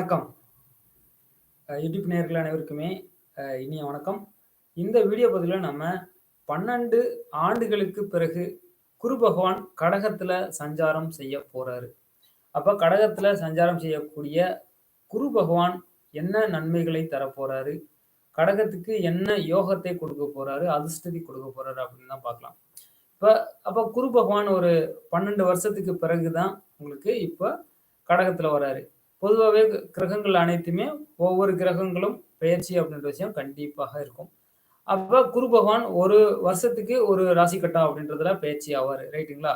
வணக்கம். யூடியூப் நேர்கள் அனைவருக்குமே இனிய வணக்கம். இந்த வீடியோ பதில நம்ம 12 ஆண்டுகளுக்கு பிறகு குரு பகவான் கடகத்துல சஞ்சாரம் செய்ய போறாரு. அப்போ கடகத்துல சஞ்சாரம் செய்யக்கூடிய குரு பகவான் என்ன நன்மைகளை தரப்போறாரு? கடகத்துக்கு என்ன யோகத்தை கொடுக்க போறாரு? அதிர்ஷ்டத்தை கொடுக்க போறாரு அப்படின்னு தான் பார்க்கலாம். இப்போ அப்போ குரு பகவான் ஒரு 12 வருஷத்துக்கு பிறகு தான் உங்களுக்கு இப்போ கடகத்துல வராரு. பொதுவாகவே கிரகங்கள் அனைத்துமே ஒவ்வொரு கிரகங்களும் பெயர்ச்சி அப்படின்ற விஷயம் கண்டிப்பாக இருக்கும். அப்போ குரு பகவான் ஒரு வருஷத்துக்கு ஒரு ராசி கட்டா அப்படின்றதுல பயிற்சி ஆவார் ரைட்டுங்களா?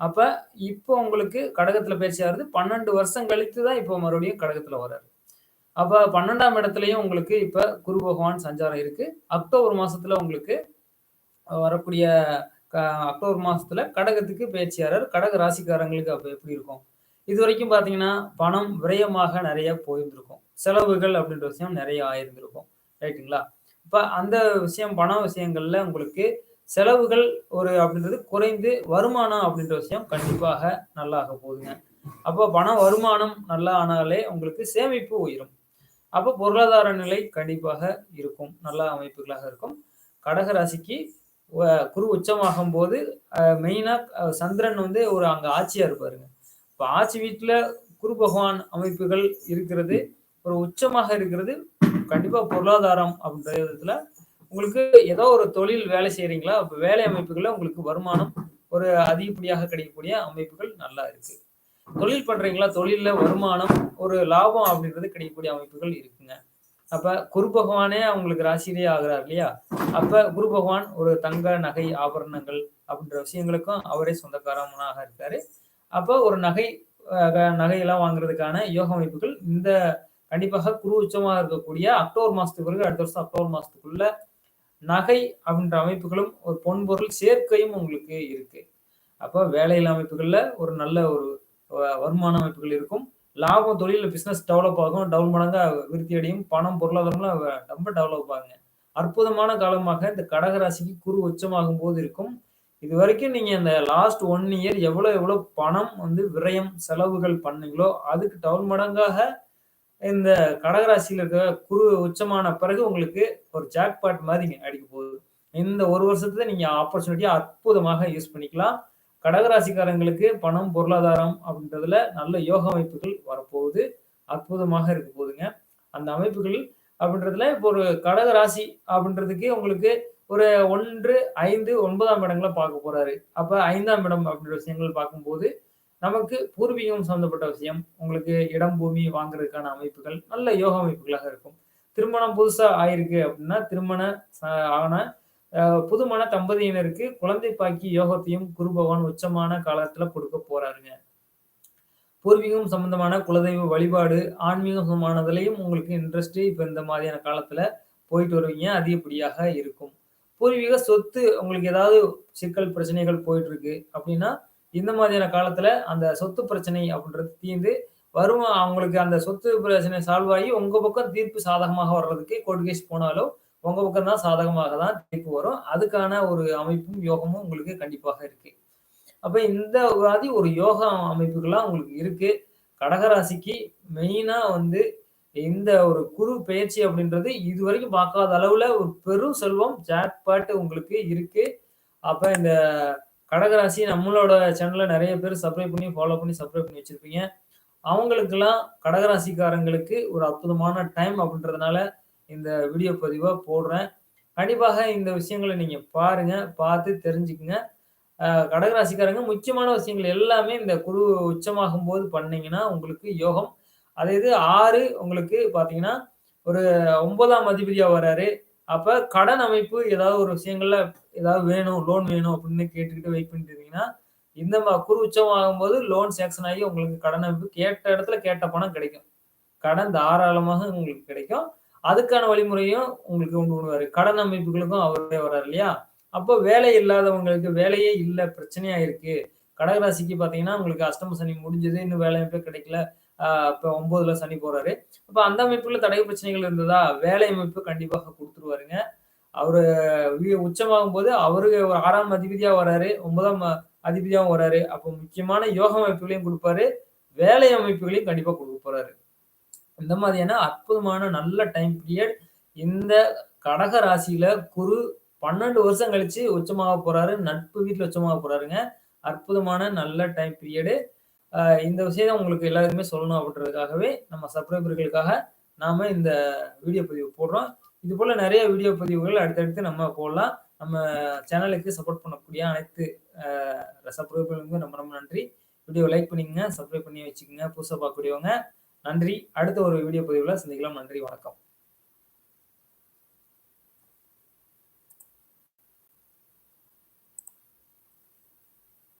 அப்போ இப்போ உங்களுக்கு கடகத்தில் பயிற்சி ஆகுறது 12 வருஷம் கழித்து தான் இப்போ மறுபடியும் கடகத்தில் வர்றாரு அப்போ பன்னெண்டாம் இடத்துலையும் உங்களுக்கு இப்போ குரு பகவான் சஞ்சாரம் இருக்கு. அக்டோபர் மாசத்துல உங்களுக்கு வரக்கூடிய க அக்டோபர் மாசத்துல கடகத்துக்கு பெயர்ச்சி கடக ராசிக்காரங்களுக்கு அப்போ எப்படி இருக்கும்? இது வரைக்கும் பார்த்தீங்கன்னா, பணம் விரயமாக நிறைய போயிருந்திருக்கும். செலவுகள் அப்படின்ற விஷயம் நிறைய ஆயிருந்திருக்கும். ரைட்டுங்களா? இப்போ அந்த விஷயம் பண விஷயங்கள்ல உங்களுக்கு செலவுகள் ஒரு அப்படின்றது குறைந்து வருமானம் அப்படின்ற விஷயம் கண்டிப்பாக நல்லா ஆக போகுதுங்க. அப்போ பண வருமானம் நல்லா ஆனாலே உங்களுக்கு சேமிப்பு உயரும். அப்போ பொருளாதார நிலை கண்டிப்பாக இருக்கும். நல்ல அமைப்புகளாக இருக்கும். கடக ராசிக்கு குரு உச்சமாகும்போது போது மெயினாக சந்திரன் வந்து ஒரு அங்கே ஆட்சியாக இருப்பாருங்க. இப்போ ஆட்சி வீட்டில் குரு பகவான் அமைப்புகள் இருக்கிறது, ஒரு உச்சமாக இருக்கிறது, கண்டிப்பாக பொருளாதாரம் அப்படின்ற விதத்தில் உங்களுக்கு ஏதோ ஒரு தொழில் வேலை செய்கிறீங்களா அப்போ வேலை அமைப்புகளில் உங்களுக்கு வருமானம் ஒரு அதிகப்படியாக கிடைக்கக்கூடிய அமைப்புகள் நல்லா இருக்கு. தொழில் பண்ணுறீங்களா தொழிலில் வருமானம், ஒரு லாபம் அப்படின்றது கிடைக்கக்கூடிய அமைப்புகள் இருக்குங்க. அப்போ குரு பகவானே அவங்களுக்கு ராசியிலே ஆகிறார் இல்லையா? அப்போ குரு பகவான் ஒரு தங்க, நகை, ஆபரணங்கள் அப்படின்ற விஷயங்களுக்கும் அவரே சொந்தக்காரவனாக இருக்காரு. அப்போ ஒரு நகை நகையெல்லாம் வாங்குறதுக்கான யோக அமைப்புகள் இந்த கண்டிப்பாக குரு உச்சமாக இருக்கக்கூடிய அக்டோபர் மாதத்துக்கு பிறகு அடுத்த வருஷம் அக்டோபர் மாதத்துக்குள்ள நகை அப்படின்ற அமைப்புகளும், ஒரு பொன் பொருள் சேர்க்கையும் உங்களுக்கு இருக்கு. அப்போ வேலையில் அமைப்புகளில் ஒரு நல்ல ஒரு வருமான அமைப்புகள் இருக்கும். லாபம் தொழில் பிஸ்னஸ் டெவலப் ஆகும். டவுன் மடங்கா விருத்தி அடையும். பணம், பொருளாதாரம்லாம் ரொம்ப டெவலப் ஆகுங்க. அற்புதமான காலமாக இந்த கடக ராசிக்கு குரு உச்சமாகும்போது இருக்கும். இது வரைக்கும் நீங்கள் இந்த லாஸ்ட் ஒன் இயர் எவ்வளோ எவ்வளோ பணம் வந்து விரயம், செலவுகள் பண்ணீங்களோ, அதுக்கு டவுன் மடங்காக இந்த கடகராசியில் இருக்கிற குரு உச்சமான பிறகு உங்களுக்கு ஒரு ஜாக்பாட் மாதிரி அடிக்க போகுது. இந்த ஒரு வருஷத்துல நீங்கள் ஆப்பர்ச்சுனிட்டியை அற்புதமாக யூஸ் பண்ணிக்கலாம். கடகராசிக்காரங்களுக்கு பணம், பொருளாதாரம் அப்படின்றதுல நல்ல யோக அமைப்புகள் வரப்போகுது. அற்புதமாக இருக்க போகுதுங்க. அந்த அமைப்புகள் அப்படின்றதுல இப்போ ஒரு கடக ராசி அப்படின்றதுக்கு உங்களுக்கு ஒரு ஒன்று ஐந்து ஒன்பதாம் இடங்களை பார்க்க போறாரு. அப்ப ஐந்தாம் இடம் அப்படின்ற விஷயங்கள் பார்க்கும்போது, நமக்கு பூர்வீகம் சம்மந்தப்பட்ட விஷயம், உங்களுக்கு இடம், பூமி வாங்குறதுக்கான அமைப்புகள், நல்ல யோக அமைப்புகளாக இருக்கும். திருமணம் புதுசா ஆயிருக்கு அப்படின்னா, திருமண ஆன புதுமண தம்பதியினருக்கு குழந்தை பாக்கி யோகத்தையும் குரு பகவான் உச்சமான காலத்துல கொடுக்க போறாருங்க. பூர்வீகம் சம்பந்தமான குலதெய்வ வழிபாடு, ஆன்மீகம் சம்பந்தமானதுலயும் உங்களுக்கு இன்ட்ரெஸ்ட் இப்போ இந்த மாதிரியான காலத்தில் போயிட்டு வருவீங்க. அதிகப்படியாக இருக்கும். பூர்வீக சொத்து உங்களுக்கு ஏதாவது சிக்கல், பிரச்சனைகள் போயிட்டு இருக்கு அப்படின்னா, இந்த மாதிரியான காலத்துல அந்த சொத்து பிரச்சனை அப்படின்றது தீர்ந்து வரும் அவங்களுக்கு அந்த சொத்து பிரச்சனை சால்வ் ஆகி உங்க பக்கம் தீர்ப்பு சாதகமாக வர்றதுக்கு கோர்ட் கேஸ் போனாலும், உங்க பக்கம் தான் சாதகமாக தான் தீர்ப்பு வரும். அதுக்கான ஒரு அமைப்பும், யோகமும் உங்களுக்கு கண்டிப்பாக இருக்கு. அப்போ இந்த மாதிரி ஒரு யோகா அமைப்புகள்லாம் உங்களுக்கு இருக்கு. கடக ராசிக்கு வந்து இந்த ஒரு குரு பெயர்ச்சி அப்படின்றது இதுவரைக்கும் பார்க்காத அளவில் ஒரு பெரும் செல்வம் ஜாட்பாட்டு உங்களுக்கு இருக்கு. அப்போ இந்த கடக ராசி நம்மளோட சேனலில் நிறைய பேர் சப்ஸ்கிரைப் பண்ணி, ஃபாலோ பண்ணி, சப்ஸ்கிரைப் பண்ணி வச்சுருப்பீங்க அவங்களுக்கெல்லாம் கடக ராசிக்காரங்களுக்கு ஒரு அற்புதமான டைம் அப்படின்றதுனால இந்த வீடியோ பதிவாக போடுறேன். கண்டிப்பாக இந்த விஷயங்கள நீங்கள் பாருங்கள் பார்த்து தெரிஞ்சுக்குங்க கடகராசிக்காரங்க கடக ராசிக்காரங்க முக்கியமான விஷயங்கள் எல்லாமே இந்த குரு உச்சமாகும்போது பண்ணீங்கன்னா, உங்களுக்கு யோகம். அதே இது ஆறு உங்களுக்கு பார்த்தீங்கன்னா, ஒரு ஒன்பதாம் அதிபதியாக வர்றாரு அப்போ கடன் அமைப்பு ஏதாவது ஒரு விஷயங்கள்ல ஏதாவது வேணும், லோன் வேணும் அப்படின்னு கேட்டுக்கிட்டு வெயிட் பண்ணிட்டு இருந்தீங்கன்னா, இந்த மா குரு உச்சமாகும்போது லோன் சேங்ஷன் ஆகி உங்களுக்கு கடன் அமைப்பு கேட்ட இடத்துல கேட்ட பணம் கிடைக்கும். கடன் தாராளமாக உங்களுக்கு கிடைக்கும். அதுக்கான வழிமுறையும் உங்களுக்கு கொண்டு வருவார் கடன் அமைப்புகளுக்கும் அவரே வர்றார் இல்லையா? அப்போ வேலை இல்லாதவங்களுக்கு வேலையே இல்லை பிரச்சனையா இருக்கு. கடக ராசிக்கு பார்த்தீங்கன்னா, உங்களுக்கு அஷ்டம சனி முடிஞ்சது. இன்னும் வேலை அமைப்பே கிடைக்கல. இப்போ ஒன்பதுல சனி போறாரு. அப்போ அந்த அமைப்புல தடை பிரச்சனைகள் இருந்ததா, வேலை அமைப்பு கண்டிப்பாக கொடுத்துருவாருங்க அவரு வி உச்சமாகும்போது அவரு ஒரு ஆறாம் அதிபதியா வராரு. ஒன்பதாம் அதிபதியாகவும் வராரு. அப்போ முக்கியமான யோக அமைப்புகளையும் கொடுப்பாரு வேலை அமைப்புகளையும் கண்டிப்பா கொடுக்க போறாரு. இந்த மாதிரியான அற்புதமான நல்ல டைம் பீரியட் இந்த கடக ராசியில குரு பன்னெண்டு வருஷம் கழிச்சு உச்சமாக போறாரு. நட்பு வீட்டில் உச்சமாக போறாருங்க. அற்புதமான நல்ல டைம் பீரியடு இந்த விஷயத்தை உங்களுக்கு எல்லாருக்குமே சொல்லணும் அப்படின்றதுக்காகவே நம்ம சப்ஸ்கிரைபர்களுக்காக நாம இந்த வீடியோ பதிவு போடுறோம். இது போல நிறைய வீடியோ பதிவுகள் அடுத்தடுத்து நம்ம போடலாம். நம்ம சேனலுக்கு சப்போர்ட் பண்ணக்கூடிய அனைத்து சப்ஸ்கிரைபர்களுக்கும் ரொம்ப ரொம்ப நன்றி. வீடியோ லைக் பண்ணிக்கங்க சப்ஸ்கிரைப் பண்ணி வச்சுக்கோங்க. புதுசாக பார்க்கக்கூடியவங்க நன்றி. அடுத்த ஒரு வீடியோ பதிவில் சந்திக்கலாம். நன்றி வணக்கம்.